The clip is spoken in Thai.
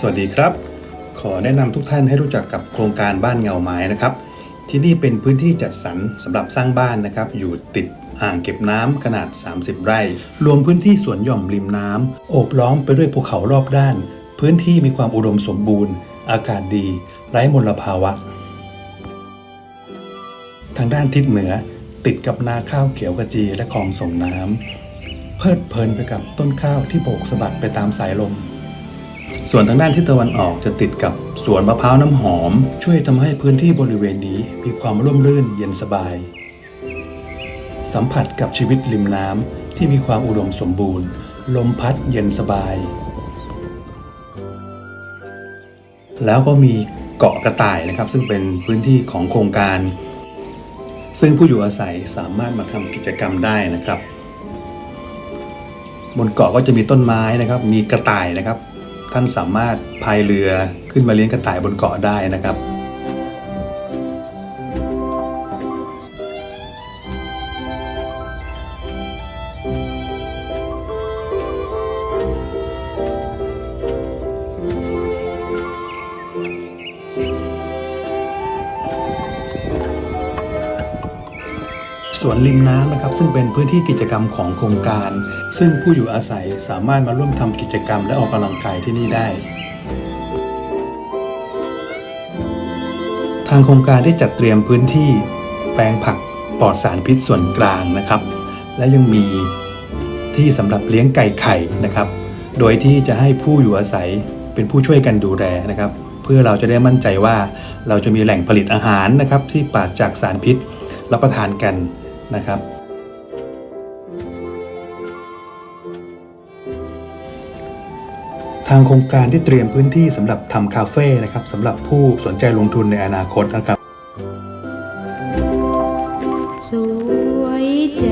สวัสดีครับ ขอแนะนำทุกท่านให้รู้จักกับโครงการบ้านเงาไม้นะครับ ที่นี่เป็นพื้นที่จัดสรรสำหรับสร้างบ้านนะครับ อยู่ติดอ่างเก็บน้ำขนาด 30 ไร่ รวมพื้นที่สวนหย่อมริมน้ำโอบล้อมไปด้วยภูเขารอบด้าน พื้นที่มีความอุดมสมบูรณ์ อากาศดี ไร้มลภาวะ ทางด้านทิศเหนือติดกับนาข้าวเขียวกระจีและคลองส่งน้ำเพลิดเพลินไปกับต้นข้าวที่โบกสะบัดไปตามสายลม ส่วนทางด้านทิศตะวันออกจะติดกับสวนมะพร้าวน้ำหอม ช่วยทำให้พื้นที่บริเวณนี้มีความร่มรื่นเย็นสบาย สัมผัสกับชีวิตริมน้ำที่มีความอุดมสมบูรณ์ ลมพัดเย็นสบาย แล้วก็มีเกาะกระต่ายนะครับ ซึ่งเป็นพื้นที่ของโครงการ ซึ่งผู้อยู่อาศัยสามารถมาทำกิจกรรมได้นะครับ บนเกาะก็จะมีต้นไม้นะครับ มีกระต่ายนะครับ ท่านสามารถพายเรือขึ้นมาเลี้ยงกระต่ายบนเกาะได้นะครับ สวนริมน้ำนะครับ ซึ่งเป็นพื้นที่กิจกรรมของโครงการ ซึ่งผู้อยู่อาศัยสามารถมาร่วมทำกิจกรรมและออกกำลังกายที่นี่ได้ ทางโครงการได้จัดเตรียมพื้นที่แปลงผักปลอดสารพิษส่วนกลางนะครับ และยังมีที่สำหรับเลี้ยงไก่ไข่นะครับ โดยที่จะให้ผู้อยู่อาศัยเป็นผู้ช่วยกันดูแลนะครับ เพื่อเราจะได้มั่นใจว่าเราจะมีแหล่งผลิตอาหารนะครับ ที่ปราศจากสารพิษรับประทานกัน นะครับ ทางโครงการที่เตรียมพื้นที่สำหรับทำคาเฟ่นะครับสำหรับผู้สนใจลงทุนในอนาคตนะครับ สวยแจ